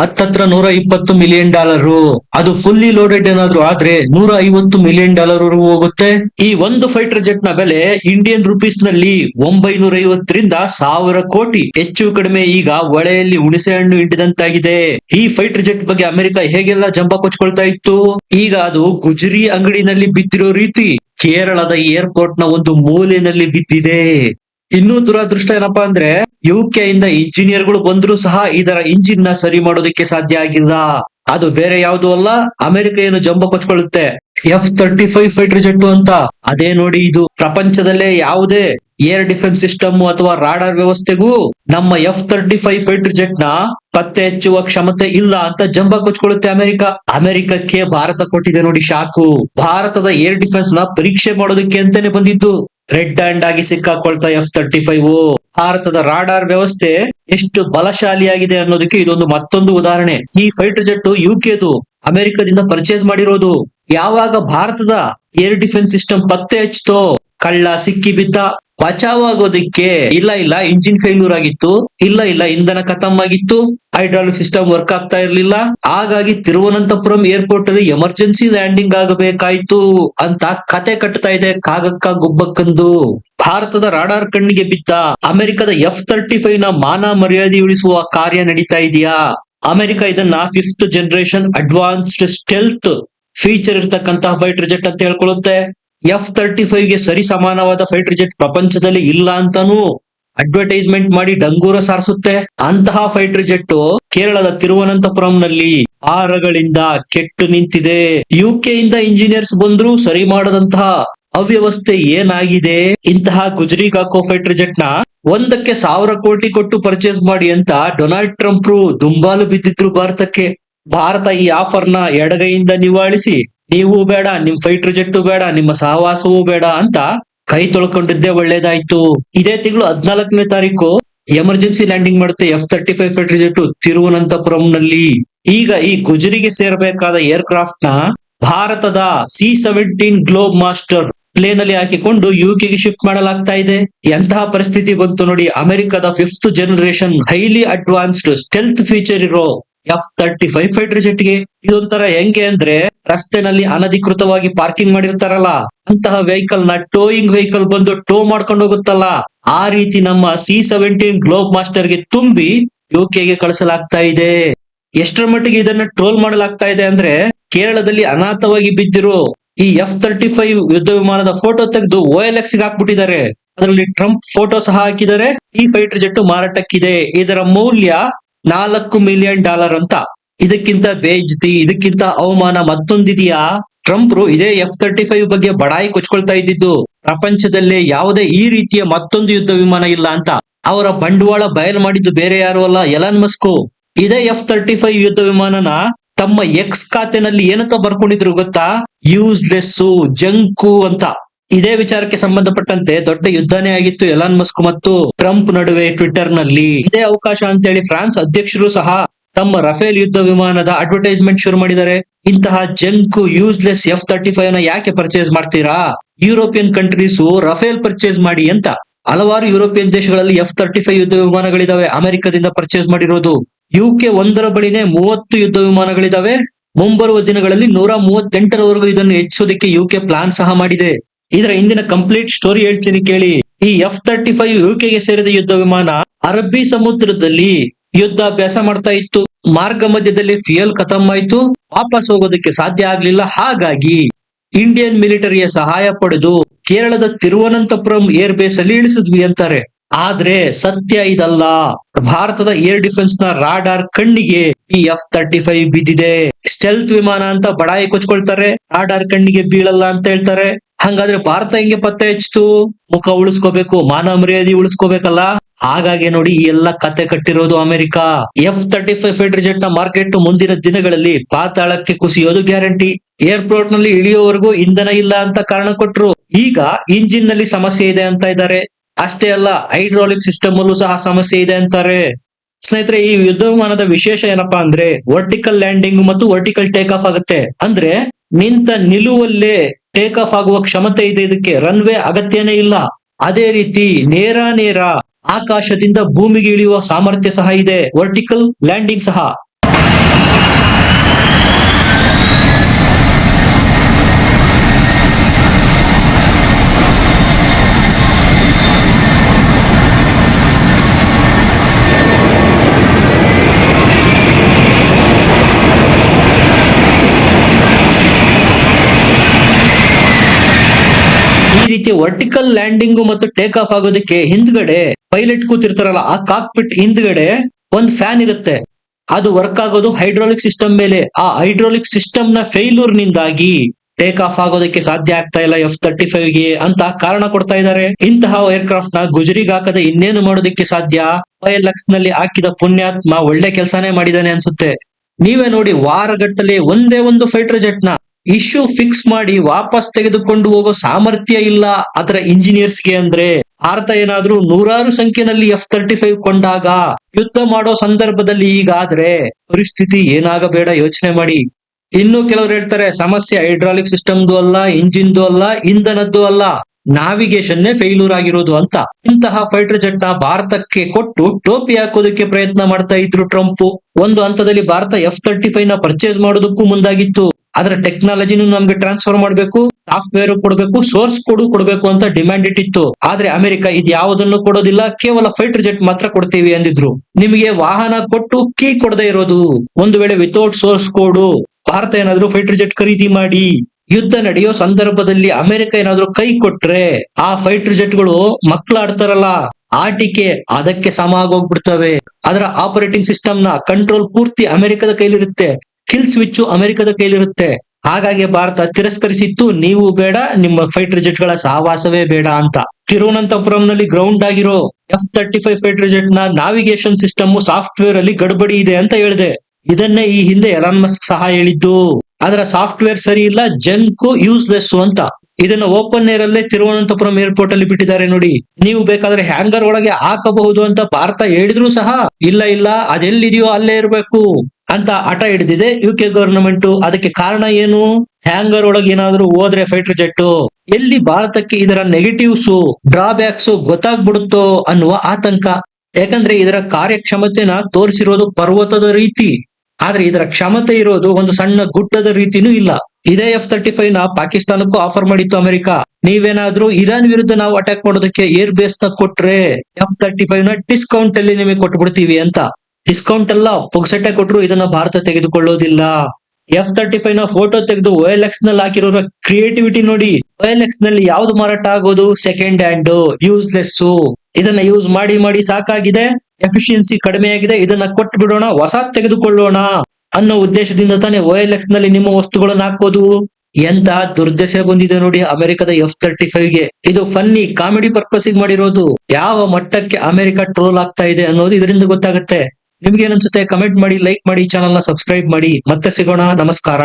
ಹತ್ತತ್ರ ನೂರ ಇಪ್ಪತ್ತು ಮಿಲಿಯನ್ ಡಾಲರ್ ಅದು ಫುಲ್ಲಿ ಲೋಡೆಡ್ ಏನಾದ್ರು ಆದ್ರೆ ನೂರ ಐವತ್ತು ಮಿಲಿಯನ್ ಡಾಲರ್ ಹೋಗುತ್ತೆ. ಈ ಒಂದು ಫೈಟರ್ ಜೆಟ್ನ ಬೆಲೆ ಇಂಡಿಯನ್ ರುಪೀಸ್ನಲ್ಲಿ ಒಂಬೈನೂರ ಐವತ್ತರಿಂದ ಸಾವಿರ ಕೋಟಿ. ಹೆಚ್ಚು ಕಡಿಮೆ ಈಗ ಒಳೆಯಲ್ಲಿ ಹುಣಸೆ ಹಣ್ಣು ಹಿಂಡಿದಂತಾಗಿದೆ. ಈ ಫೈಟರ್ ಜೆಟ್ ಬಗ್ಗೆ ಅಮೆರಿಕ ಹೇಗೆಲ್ಲ ಜಂಪ ಕೊಚ್ಕೊಳ್ತಾ ಇತ್ತು? ಈಗ ಅದು ಗುಜರಿ ಅಂಗಡಿನಲ್ಲಿ ಬಿದ್ದಿರೋ ರೀತಿ. ಕೇರಳದ ಏರ್ಪೋರ್ಟ್ನ ಒಂದು ಮೂಲೆಯಲ್ಲಿ ಬಿದ್ದಿದೆ. ಇನ್ನೂ ದುರಾದೃಷ್ಟ ಏನಪ್ಪಾ ಅಂದ್ರೆ ಯುಕೆ ಇಂದ ಇಂಜಿನಿಯರ್ಗಳು ಬಂದ್ರು ಸಹ ಇದರ ಇಂಜಿನ್ನ ಸರಿ ಮಾಡೋದಕ್ಕೆ ಸಾಧ್ಯ ಆಗಿಲ್ಲ. ಅದು ಬೇರೆ ಯಾವುದು ಅಲ್ಲ ಅಮೆರಿಕ ಏನು ಜಂಬ ಕೊಚ್ಕೊಳ್ಳುತ್ತೆ. F thirty five fighter jet ಅಂತ. ಅದೇ ನೋಡಿ ಇದು ಪ್ರಪಂಚದಲ್ಲೇ ಯಾವುದೇ ಏರ್ ಡಿಫೆನ್ಸ್ ಸಿಸ್ಟಮ್ ಅಥವಾ ರಾಡಾರ್ ವ್ಯವಸ್ಥೆಗೂ ನಮ್ಮ ಎಫ್ ತರ್ಟಿ ಫೈವ್ ಫೈಟರ್ ಜೆಟ್ನ ಪತ್ತೆ ಹಚ್ಚುವ ಕ್ಷಮತೆ ಇಲ್ಲ ಅಂತ ಜಂಬ ಕೊಚ್ಕೊಳ್ಳುತ್ತೆ ಅಮೆರಿಕ. ಅಮೆರಿಕಕ್ಕೆ ಭಾರತ ಕೊಟ್ಟಿದೆ ನೋಡಿ ಶಾಕು. ಭಾರತದ ಏರ್ ಡಿಫೆನ್ಸ್ನ ಪರೀಕ್ಷೆ ಮಾಡೋದಕ್ಕೆ ಅಂತಾನೆ ಬಂದಿದ್ದು. ರೆಡ್ ಹ್ಯಾಂಡ್ ಆಗಿ ಸಿಕ್ಕಾಕೊಳ್ತಾ ಎಫ್ ತರ್ಟಿ ಫೈವ್. ಭಾರತದ ರಾಡಾರ್ ವ್ಯವಸ್ಥೆ ಎಷ್ಟು ಬಲಶಾಲಿಯಾಗಿದೆ ಅನ್ನೋದಕ್ಕೆ ಇದೊಂದು ಮತ್ತೊಂದು ಉದಾಹರಣೆ. ಈ ಫೈಟರ್ ಜೆಟ್ ಯುಕೆದು ಅಮೆರಿಕದಿಂದ ಪರ್ಚೇಸ್ ಮಾಡಿರೋದು. ಯಾವಾಗ ಭಾರತದ ಏರ್ ಡಿಫೆನ್ಸ್ ಸಿಸ್ಟಮ್ ಪತ್ತೆ ಹಚ್ತೋ ಕಳ್ಳ ಸಿಕ್ಕಿ ಬಿದ್ದ. ಬಚಾವ್ ಆಗೋದಿಕ್ಕೆ ಇಲ್ಲ ಇಲ್ಲ, ಇಂಜಿನ್ ಫೇಲ್ಯೂರ್ ಆಗಿತ್ತು ಇಲ್ಲ ಇಲ್ಲ, ಇಂಧನ ಖತಮ್ ಆಗಿತ್ತು ಹೈಡ್ರಾಲಿಕ್ ಸಿಸ್ಟಮ್ ವರ್ಕ್ ಆಗ್ತಾ ಇರ್ಲಿಲ್ಲ. ಹಾಗಾಗಿ ತಿರುವನಂತಪುರಂ ಏರ್ಪೋರ್ಟ್ ಅಲ್ಲಿ ಎಮರ್ಜೆನ್ಸಿ ಲ್ಯಾಂಡಿಂಗ್ ಆಗಬೇಕಾಯ್ತು ಅಂತ ಕತೆ ಕಟ್ತಾ ಇದೆ ಕಾಗಕ್ಕ ಗುಬ್ಬಕ್ಕಂದು. ಭಾರತದ ರಾಡಾರ್ ಕಣ್ಣಿಗೆ ಬಿದ್ದ. ಅಮೆರಿಕದ ಎಫ್ ತರ್ಟಿ ಫೈವ್ನ ಮಾನ ಮರ್ಯಾದೆ ಉಳಿಸುವ ಕಾರ್ಯ ನಡೀತಾ ಇದೆಯಾ? ಅಮೆರಿಕ ಇದನ್ನ fifth generation advanced stealth feature ಇರ್ತಕ್ಕಂತಹ ಫೈಟರ್ ಜೆಟ್ ಅಂತ ಹೇಳ್ಕೊಳ್ಳುತ್ತೆ. ಎಫ್ ತರ್ಟಿ ಫೈವ್ಗೆ ಸರಿ ಸಮಾನವಾದ ಫೈಟರ್ ಜೆಟ್ ಪ್ರಪಂಚದಲ್ಲಿ ಇಲ್ಲ ಅಂತಾನೂ ಅಡ್ವರ್ಟೈಸ್ಮೆಂಟ್ ಮಾಡಿ ಡಂಗೂರ ಸಾರಿಸುತ್ತೆ. ಅಂತಹ ಫೈಟರ್ ಜೆಟ್ ಕೇರಳದ ತಿರುವನಂತಪುರಂನಲ್ಲಿ ಆರಗಳಿಂದ ಕೆಟ್ಟು ನಿಂತಿದೆ. ಯುಕೆ ಇಂದ ಇಂಜಿನಿಯರ್ಸ್ ಬಂದ್ರು ಸರಿ ಮಾಡದಂತಹ ಅವ್ಯವಸ್ಥೆ ಏನಾಗಿದೆ? ಇಂತಹ ಗುಜರಿಗಾಕೋ ಫೈಟರ್ ಜೆಟ್ನ ಒಂದಕ್ಕೆ ಸಾವಿರ ಕೋಟಿ ಕೊಟ್ಟು ಪರ್ಚೇಸ್ ಮಾಡಿ ಅಂತ ಡೊನಾಲ್ಡ್ ಟ್ರಂಪ್ ದುಂಬಾಲು ಬಿದ್ದಿದ್ರು ಭಾರತಕ್ಕೆ. ಭಾರತ ಈ ಆಫರ್ನ ಎಡಗೈಯಿಂದ ನಿವಾಳಿಸಿ ನೀವು ಬೇಡ, ನಿಮ್ ಫೈಟರ್ ಜೆಟ್ಟು ಬೇಡ, ನಿಮ್ಮ ಸಹವಾಸವೂ ಬೇಡ ಅಂತ ಕೈ ತೊಳ್ಕೊಂಡಿದ್ದೆ ಒಳ್ಳೇದಾಯ್ತು. ಇದೇ ತಿಂಗಳು ಹದ್ನಾಲ್ಕನೇ ತಾರೀಕು ಎಮರ್ಜೆನ್ಸಿ ಲ್ಯಾಂಡಿಂಗ್ ಮಾಡುತ್ತೆ F thirty five fighter jet Thiruvananthapuram ನಲ್ಲಿ ಈಗ ಈ ಗುಜರಿಗೆ ಸೇರಬೇಕಾದ ಏರ್ ಕ್ರಾಫ್ಟ್ನ ಭಾರತದ C seventeen globe master plane ಅಲ್ಲಿ ಹಾಕಿಕೊಂಡು ಯುಕೆಗೆ ಶಿಫ್ಟ್ ಮಾಡಲಾಗ್ತಾ ಇದೆ. ಎಂತಹ ಪರಿಸ್ಥಿತಿ ಬಂತು ನೋಡಿ ಅಮೆರಿಕದ fifth generation highly advanced stealth feature ಇರೋ ಎಫ್ ತರ್ಟಿ ಫೈವ್ ಫೈಟರ್ ಜೆಟ್ಗೆ? ಇದೊಂಥರ ಹೆಂಗೆ ಅಂದ್ರೆ ರಸ್ತೆನಲ್ಲಿ ಅನಧಿಕೃತವಾಗಿ ಪಾರ್ಕಿಂಗ್ ಮಾಡಿರ್ತಾರಲ್ಲ, ಅಂತಹ ವೆಹಿಕಲ್ನ ಟೋಯಿಂಗ್ ವೆಹಿಕಲ್ ಬಂದು ಟೋ ಮಾಡ್ಕೊಂಡು ಹೋಗುತ್ತಲ್ಲ. ಆ ರೀತಿ ನಮ್ಮ ಸಿ ಸೆವೆಂಟೀನ್ ಗ್ಲೋಬ್ ಮಾಸ್ಟರ್ಗೆ ತುಂಬಿ ಯುಕೆಗೆ ಕಳಿಸಲಾಗ್ತಾ ಇದೆ. ಎಷ್ಟರ ಮಟ್ಟಿಗೆ ಇದನ್ನ ಟ್ರೋಲ್ ಮಾಡಲಾಗ್ತಾ ಇದೆ ಅಂದ್ರೆ, ಕೇರಳದಲ್ಲಿ ಅನಾಥವಾಗಿ ಬಿದ್ದಿರೋ ಈ ಎಫ್ ತರ್ಟಿ ಫೈವ್ ಯುದ್ಧ ವಿಮಾನದ ಫೋಟೋ ತೆಗೆದು ಓ ಎಲ್ ಎಕ್ಸ್ ಹಾಕ್ಬಿಟ್ಟಿದ್ದಾರೆ. ಅದರಲ್ಲಿ ಟ್ರಂಪ್ ಫೋಟೋ ಸಹ ಹಾಕಿದ್ದಾರೆ. ಈ ಫೈಟರ್ ಜೆಟ್ ಮಾರಾಟಕ್ಕಿದೆ. ಇದರ ಮೌಲ್ಯ ನಾಲ್ಕು ಮಿಲಿಯನ್ ಡಾಲರ್ ಅಂತ. ಇದಕ್ಕಿಂತ ಬೇಜ್ತಿ, ಇದಕ್ಕಿಂತ ಅವಮಾನ ಮತ್ತೊಂದಿದೆಯಾ? ಟ್ರಂಪ್ರು ಇದೇ ಎಫ್ ತರ್ಟಿ ಫೈವ್ ಬಗ್ಗೆ ಬಡಾಯಿ ಕೊಚ್ಕೊಳ್ತಾ ಇದ್ದಿದ್ದು, ಪ್ರಪಂಚದಲ್ಲೇ ಯಾವುದೇ ಈ ರೀತಿಯ ಮತ್ತೊಂದು ಯುದ್ಧ ವಿಮಾನ ಇಲ್ಲ ಅಂತ. ಅವರ ಬಂಡವಾಳ ಬಯಲು ಮಾಡಿದ್ದು ಬೇರೆ ಯಾರು ಅಲ್ಲ, ಎಲಾನ್ ಮಸ್ಕೋ. ಇದೇ ಎಫ್ ತರ್ಟಿ ಫೈವ್ ಯುದ್ಧ ವಿಮಾನನ ತಮ್ಮ ಎಕ್ಸ್ ಖಾತೆನಲ್ಲಿ ಏನಂತ ಬರ್ಕೊಂಡಿದ್ರು ಗೊತ್ತಾ? ಯೂಸ್ಲೆಸ್ ಜಂಕು ಅಂತ. ಇದೇ ವಿಚಾರಕ್ಕೆ ಸಂಬಂಧಪಟ್ಟಂತೆ ದೊಡ್ಡ ಯುದ್ಧನೇ ಆಗಿತ್ತು ಎಲಾನ್ ಮಸ್ಕ್ ಮತ್ತು ಟ್ರಂಪ್ ನಡುವೆ ಟ್ವಿಟರ್ನಲ್ಲಿ ಇದೇ ಅವಕಾಶ ಅಂತೇಳಿ ಫ್ರಾನ್ಸ್ ಅಧ್ಯಕ್ಷರು ಸಹ ತಮ್ಮ ರಫೇಲ್ ಯುದ್ಧ ವಿಮಾನದ ಅಡ್ವರ್ಟೈಸ್ಮೆಂಟ್ ಶುರು ಮಾಡಿದ್ದಾರೆ. ಇಂತಹ ಜಂಕು ಯೂಸ್ಲೆಸ್ ಎಫ್ ತರ್ಟಿ ಫೈವ್ನ ಯಾಕೆ ಪರ್ಚೇಸ್ ಮಾಡ್ತೀರಾ? ಯುರೋಪಿಯನ್ ಕಂಟ್ರೀಸ್ ರಫೇಲ್ ಪರ್ಚೇಸ್ ಮಾಡಿ ಅಂತ ಹಲವಾರು ಯುರೋಪಿಯನ್ ದೇಶಗಳಲ್ಲಿ ಎಫ್ ತರ್ಟಿ ಫೈವ್ ಯುದ್ಧ ವಿಮಾನಗಳಿದಾವೆ. ಅಮೆರಿಕದಿಂದ ಪರ್ಚೇಸ್ ಮಾಡಿರೋದು ಯುಕೆ ಒಂದರ ಬಳಿನೇ ಮೂವತ್ತು ಯುದ್ಧ ವಿಮಾನಗಳಿದಾವೆ. ಮುಂಬರುವ ದಿನಗಳಲ್ಲಿ ನೂರ ಮೂವತ್ತೆಂಟರವರೆಗೂ ಇದನ್ನು ಹೆಚ್ಚಿಸೋದಕ್ಕೆ ಯುಕೆ ಪ್ಲಾನ್ ಸಹ ಮಾಡಿದೆ. ಇದರ ಹಿಂದಿನ ಕಂಪ್ಲೀಟ್ ಸ್ಟೋರಿ ಹೇಳ್ತೀನಿ ಕೇಳಿ. ಈ ಎಫ್ ತರ್ಟಿ ಫೈವ್ ಯುಕೆಗೆ ಸೇರಿದ ಯುದ್ಧ ವಿಮಾನ ಅರಬ್ಬಿ ಸಮುದ್ರದಲ್ಲಿ ಯುದ್ಧಾಭ್ಯಾಸ ಮಾಡ್ತಾ ಇತ್ತು. ಮಾರ್ಗ ಮಧ್ಯದಲ್ಲಿ ಫ್ಯೂಯಲ್ ಖತಮ್ ಆಯ್ತು. ವಾಪಸ್ ಹೋಗೋದಕ್ಕೆ ಸಾಧ್ಯ ಆಗ್ಲಿಲ್ಲ. ಹಾಗಾಗಿ ಇಂಡಿಯನ್ ಮಿಲಿಟರಿಯ ಸಹಾಯ ಪಡೆದು ಕೇರಳದ ತಿರುವನಂತಪುರಂ ಏರ್ ಬೇಸ್ ಅಲ್ಲಿ ಇಳಿಸಿದ್ವಿ ಅಂತಾರೆ. ಆದ್ರೆ ಸತ್ಯ ಇದಲ್ಲ. ಭಾರತದ ಏರ್ ಡಿಫೆನ್ಸ್ನ ರಾಡಾರ್ ಕಣ್ಣಿಗೆ ಈ ಎಫ್ ತರ್ಟಿ ಫೈವ್ ಬಿದ್ದಿದೆ. ಸ್ಟೆಲ್ತ್ ವಿಮಾನ ಅಂತ ಬಡಾಯಿ ಕೊಚ್ಕೊಳ್ತಾರೆ. ರಾಡಾರ್ ಕಣ್ಣಿಗೆ ಬೀಳಲ್ಲ ಅಂತ ಹೇಳ್ತಾರೆ. ಹಂಗಾದ್ರೆ ಭಾರತ ಹೆಂಗೆ ಪತ್ತೆ ಹಚ್ಚಿತು? ಮುಖ ಉಳಿಸ್ಕೋಬೇಕು ಮಾನ ಮರ್ಯಾದೆ ಉಳಿಸ್ಕೋಬೇಕಲ್ಲ? ಹಾಗಾಗಿ ನೋಡಿ ಈ ಎಲ್ಲಾ ಕತೆ ಕಟ್ಟಿರೋದು America. F thirty five fighter ಜೆಟ್ನ market ಮುಂದಿನ ದಿನಗಳಲ್ಲಿ ಪಾತಾಳಕ್ಕೆ ಕುಸಿಯೋದು ಗ್ಯಾರಂಟಿ. ಏರ್ಪೋರ್ಟ್ನಲ್ಲಿ ಇಳಿಯೋವರೆಗೂ ಇಂಧನ ಇಲ್ಲ ಅಂತ ಕಾರಣ ಕೊಟ್ರು. ಈಗ ಇಂಜಿನ್ನಲ್ಲಿ ಸಮಸ್ಯೆ ಇದೆ ಅಂತ ಇದ್ದಾರೆ. ಅಷ್ಟೇ ಅಲ್ಲ ಹೈಡ್ರಾಲಿಕ್ ಸಿಸ್ಟಮ್ ಅಲ್ಲೂ ಸಹ ಸಮಸ್ಯೆ ಇದೆ ಅಂತಾರೆ. ಸ್ನೇಹಿತರೆ, ಈ ಯುದ್ಧ ವಿಮಾನದ ವಿಶೇಷ ಏನಪ್ಪಾ ಅಂದ್ರೆ ವರ್ಟಿಕಲ್ ಲ್ಯಾಂಡಿಂಗ್ ಮತ್ತು ವರ್ಟಿಕಲ್ ಟೇಕ್ ಆಫ್ ಆಗುತ್ತೆ. ಅಂದ್ರೆ, ನಿಂತ ನಿಲುವಲ್ಲೇ ಟೇಕ್ ಆಫ್ ಆಗುವ ಕ್ಷಮತೆ ಇದೆ ಇದಕ್ಕೆ. ರನ್ವೇ ಅಗತ್ಯನೇ ಇಲ್ಲ. ಅದೇ ರೀತಿ ನೇರ ನೇರ ಆಕಾಶದಿಂದ ಭೂಮಿಗೆ ಇಳಿಯುವ ಸಾಮರ್ಥ್ಯ ಸಹ ಇದೆ. ವರ್ಟಿಕಲ್ ಲ್ಯಾಂಡಿಂಗ್ ಸಹ. ರೀತಿ ವರ್ಟಿಕಲ್ ಲ್ಯಾಂಡಿಂಗ್ ಮತ್ತು ಟೇಕ್ ಆಫ್ ಆಗೋದಕ್ಕೆ ಹಿಂದ್ಗಡೆ ಪೈಲಟ್ ಕೂತಿರ್ತಾರಲ್ಲ, ಆ ಕಾಕ್ಪಿಟ್ ಹಿಂದ್ಗಡೆ ಒಂದ್ ಫ್ಯಾನ್ ಇರುತ್ತೆ. ಅದು ವರ್ಕ್ ಆಗೋದು ಹೈಡ್ರಾಲಿಕ್ ಸಿಸ್ಟಮ್ ಮೇಲೆ. ಆ ಹೈಡ್ರಾಲಿಕ್ ಸಿಸ್ಟಮ್ನ ಫೇಲ್ಯೂರ್ ನಿಂದಾಗಿ ಟೇಕ್ ಆಫ್ ಆಗೋದಕ್ಕೆ ಸಾಧ್ಯ ಆಗ್ತಾ ಇಲ್ಲ ಎಫ್ ತರ್ಟಿ ಫೈವ್ಗೆ ಅಂತ ಕಾರಣ ಕೊಡ್ತಾ ಇದ್ದಾರೆ. ಇಂತಹ ಏರ್ಕ್ರಾಫ್ಟ್ನ ಗುಜರಿಗೆ ಹಾಕದೆ ಇನ್ನೇನು ಮಾಡೋದಕ್ಕೆ ಸಾಧ್ಯ? ಲಕ್ಸ್ನಲ್ಲಿ ಹಾಕಿದ ಪುಣ್ಯಾತ್ಮ ಒಳ್ಳೆ ಕೆಲಸನೇ ಮಾಡಿದಾನೆ ಅನ್ಸುತ್ತೆ. ನೀವೇ ನೋಡಿ ವಾರಗಟ್ಟಲೆ ಒಂದೇ ಒಂದು ಫೈಟರ್ ಜೆಟ್ನ ಇಶ್ಯೂ ಫಿಕ್ಸ್ ಮಾಡಿ ವಾಪಸ್ ತೆಗೆದುಕೊಂಡು ಹೋಗೋ ಸಾಮರ್ಥ್ಯ ಇಲ್ಲ ಅದರ ಇಂಜಿನಿಯರ್ಸ್ಗೆ ಅಂದ್ರೆ ಭಾರತ ಏನಾದ್ರೂ ನೂರಾರು ಸಂಖ್ಯೆನಲ್ಲಿ ಎಫ್ ತರ್ಟಿ ಫೈವ್ ಕೊಂಡಾಗ ಯುದ್ಧ ಮಾಡೋ ಸಂದರ್ಭದಲ್ಲಿ ಈಗಾದ್ರೆ ಪರಿಸ್ಥಿತಿ ಏನಾಗಬೇಡ ಯೋಚನೆ ಮಾಡಿ. ಇನ್ನು ಕೆಲವರು ಹೇಳ್ತಾರೆ, ಸಮಸ್ಯೆ ಹೈಡ್ರಾಲಿಕ್ ಸಿಸ್ಟಮ್ದು ಅಲ್ಲ, ಇಂಜಿನ್ದು ಅಲ್ಲ, ಇಂಧನದ್ದು ಅಲ್ಲ ನಾವಿಗೇಷನ್ ಫೇಲ್ಯೂರ್ ಆಗಿರೋದು ಅಂತ. ಇಂತಹ ಫೈಟರ್ ಜೆಟ್ನ ಭಾರತಕ್ಕೆ ಕೊಟ್ಟು ಟೋಪಿ ಹಾಕೋದಕ್ಕೆ ಪ್ರಯತ್ನ ಮಾಡ್ತಾ ಇದ್ರು ಟ್ರಂಪ್ ಒಂದು ಹಂತದಲ್ಲಿ ಭಾರತ ಎಫ್ ತರ್ಟಿ ಫೈವ್ನ ಪರ್ಚೇಸ್ ಮಾಡೋದಕ್ಕೂ ಮುಂದಾಗಿತ್ತು. ಅದರ ಟೆಕ್ನಾಲಜಿನೂ ನಮ್ಗೆ ಟ್ರಾನ್ಸ್ಫರ್ ಮಾಡಬೇಕು ಸಾಫ್ಟ್ವೇರ್ ಕೊಡಬೇಕು ಸೋರ್ಸ್ ಕೋಡ್ ಕೊಡಬೇಕು ಅಂತ ಡಿಮ್ಯಾಂಡ್ ಇಟ್ಟಿತ್ತು. ಆದ್ರೆ ಅಮೆರಿಕ ಇದು ಯಾವುದನ್ನು ಕೊಡೋದಿಲ್ಲ, ಕೇವಲ ಫೈಟರ್ ಜೆಟ್ ಮಾತ್ರ ಕೊಡ್ತೀವಿ ಅಂದಿದ್ರು. ನಿಮಗೆ ವಾಹನ ಕೊಟ್ಟು ಕೀ ಕೊಡದೆ ಇರೋದು. ಒಂದು ವೇಳೆ ವಿತೌಟ್ ಸೋರ್ಸ್ ಕೋಡ್ ಭಾರತ ಏನಾದ್ರು ಫೈಟರ್ ಜೆಟ್ ಖರೀದಿ ಮಾಡಿ, ಯುದ್ಧ ನಡೆಯೋ ಸಂದರ್ಭದಲ್ಲಿ ಅಮೆರಿಕ ಏನಾದ್ರು ಕೈ ಕೊಟ್ರೆ, ಆ ಫೈಟರ್ ಜೆಟ್ಗಳು ಮಕ್ಕಳಾಡ್ತಾರಲ್ಲ ಆಟಿಕೆ ಅದಕ್ಕೆ ಸಮ ಆಗೋಗ್ಬಿಡ್ತವೆ ಅದರ ಆಪರೇಟಿಂಗ್ ಸಿಸ್ಟಮ್ನ ಕಂಟ್ರೋಲ್ ಪೂರ್ತಿ ಅಮೆರಿಕದ ಕೈಲಿರುತ್ತೆ. ಕಿಲ್ ಸ್ವಿಚ್ ಅಮೆರಿಕದ ಕೈಲಿರುತ್ತೆ. ಹಾಗಾಗಿ ಭಾರತ ತಿರಸ್ಕರಿಸಿತ್ತು. ನೀವು ಬೇಡ, ನಿಮ್ಮ ಫೈಟರ್ ಜೆಟ್ಗಳ ಸಹವಾಸವೇ ಬೇಡ ಅಂತ. ತಿರುವನಂತಪುರಂನಲ್ಲಿ ಗ್ರೌಂಡ್ ಆಗಿರೋ ಎಫ್ ತರ್ಟಿ ಫೈವ್ ಫೈಟರ್ ಜೆಟ್ನ ನಾವಿಗೇಷನ್ ಸಿಸ್ಟಮ್ ಸಾಫ್ಟ್ವೇರ್ ಅಲ್ಲಿ ಗಡ್ಬಡಿ ಇದೆ ಅಂತ ಹೇಳಿದೆ. ಇದನ್ನೇ ಈ ಹಿಂದೆ ಎಲಾನ್ ಮಸ್ಕ್ ಸಹ ಹೇಳಿದ್ದು. ಅದರ ಸಾಫ್ಟ್ವೇರ್ ಸರಿ ಇಲ್ಲ ಜಂಕು ಯೂಸ್ಲೆಸ್ ಅಂತ. ಇದನ್ನ ಓಪನ್ ಏರ್ ಅಲ್ಲೇ ತಿರುವನಂತಪುರಂ ಏರ್ಪೋರ್ಟ್ ಅಲ್ಲಿ ಬಿಟ್ಟಿದ್ದಾರೆ ನೋಡಿ. ನೀವು ಬೇಕಾದ್ರೆ ಹ್ಯಾಂಗರ್ ಒಳಗೆ ಹಾಕಬಹುದು ಅಂತ ಭಾರತ ಹೇಳಿದ್ರು ಸಹ, ಇಲ್ಲ ಇಲ್ಲ, ಅದೆಲ್ಲಿದೆಯೋ ಅಲ್ಲೇ ಇರಬೇಕು. ಅಂತ ಹಠ ಹಿಡಿದಿದೆ. ಯು ಕೆ ಗವರ್ನಮೆಂಟ್ ಅದಕ್ಕೆ ಕಾರಣ ಏನು? ಹ್ಯಾಂಗರ್ ಒಳಗೆ ಏನಾದ್ರು ಹೋದ್ರೆ ಫೈಟರ್ ಜೆಟ್ ಎಲ್ಲಿ ಭಾರತಕ್ಕೆ ಇದರ ನೆಗೆಟಿವ್ಸ್ ಡ್ರಾಬ್ಯಾಕ್ಸ್ ಗೊತ್ತಾಗ್ಬಿಡುತ್ತೋ ಅನ್ನುವ ಆತಂಕ. ಯಾಕಂದ್ರೆ ಇದರ ಕಾರ್ಯಕ್ಷಮತೆನ ತೋರಿಸಿರೋದು ಪರ್ವತದ ರೀತಿ. ಆದ್ರೆ ಇದರ ಕ್ಷಮತೆ ಇರೋದು ಒಂದು ಸಣ್ಣ ಗುಡ್ಡದ ರೀತಿನೂ ಇಲ್ಲ. ಇದೇ ಎಫ್ ತರ್ಟಿ ಫೈವ್ನ ಪಾಕಿಸ್ತಾನಕ್ಕೂ ಆಫರ್ ಮಾಡಿತ್ತು ಅಮೆರಿಕ. ನೀವೇನಾದ್ರೂ ಇರಾನ್ ವಿರುದ್ಧ ನಾವು ಅಟ್ಯಾಕ್ ಮಾಡೋದಕ್ಕೆ ಏರ್ ಬೇಸ್ನ ಕೊಟ್ರೆ ಎಫ್ ತರ್ಟಿ ಫೈವ್ನ ಡಿಸ್ಕೌಂಟ್ ಅಲ್ಲಿ ನಿಮಗೆ ಕೊಟ್ಬಿಡ್ತೀವಿ ಅಂತ. ಡಿಸ್ಕೌಂಟ್ ಅಲ್ಲ ಪುಗ್ಸಟ್ಟೆ ಕೊಟ್ಟರು ಇದನ್ನ ಭಾರತ ತೆಗೆದುಕೊಳ್ಳೋದಿಲ್ಲ. ಎಫ್ ತರ್ಟಿ ಫೈವ್ನ ಫೋಟೋ ತೆಗೆದು ಓ ಎಲ್ ಎಕ್ಸ್ನಲ್ಲಿ ಹಾಕಿರೋ ಕ್ರಿಯೇಟಿವಿಟಿ ನೋಡಿ. ಓ ಎಲ್ ಎಕ್ಸ್ನಲ್ಲಿ ಯಾವ್ದು ಮಾರಾಟ ಆಗೋದು? ಸೆಕೆಂಡ್ ಹ್ಯಾಂಡ್ ಯೂಸ್ಲೆಸ್ ಇದನ್ನ ಯೂಸ್ ಮಾಡಿ ಮಾಡಿ ಸಾಕಾಗಿದೆ. ಎಫಿಷಿಯನ್ಸಿ ಕಡಿಮೆ ಆಗಿದೆ. ಇದನ್ನ ಕೊಟ್ಟು ಬಿಡೋಣ ಹೊಸ ತೆಗೆದುಕೊಳ್ಳೋಣ ಅನ್ನೋ ಉದ್ದೇಶದಿಂದ ತಾನೇ ಓ ಎಲ್ ಎಕ್ಸ್ನಲ್ಲಿ ನಿಮ್ಮ ವಸ್ತುಗಳನ್ನ ಹಾಕೋದು. ಎಂತ ದುರ್ದಶೆ ಬಂದಿದೆ ನೋಡಿ ಅಮೆರಿಕದ ಎಫ್ ತರ್ಟಿ ಫೈವ್ಗೆ. ಇದು ಫನ್ನಿ ಕಾಮಿಡಿ ಪರ್ಪಸ್ ಮಾಡಿರೋದು. ಯಾವ ಮಟ್ಟಕ್ಕೆ ಅಮೆರಿಕ ಟ್ರೋಲ್ ಆಗ್ತಾ ಇದೆ ಅನ್ನೋದು ಇದರಿಂದ ಗೊತ್ತಾಗುತ್ತೆ. ನಿಮ್ಗೆ ಏನನ್ಸುತ್ತೆ ಕಮೆಂಟ್ ಮಾಡಿ ಲೈಕ್ ಮಾಡಿ ಚಾನಲ್ನ ಸಬ್ಸ್ಕ್ರೈಬ್ ಮಾಡಿ. ಮತ್ತೆ ಸಿಗೋಣ ನಮಸ್ಕಾರ.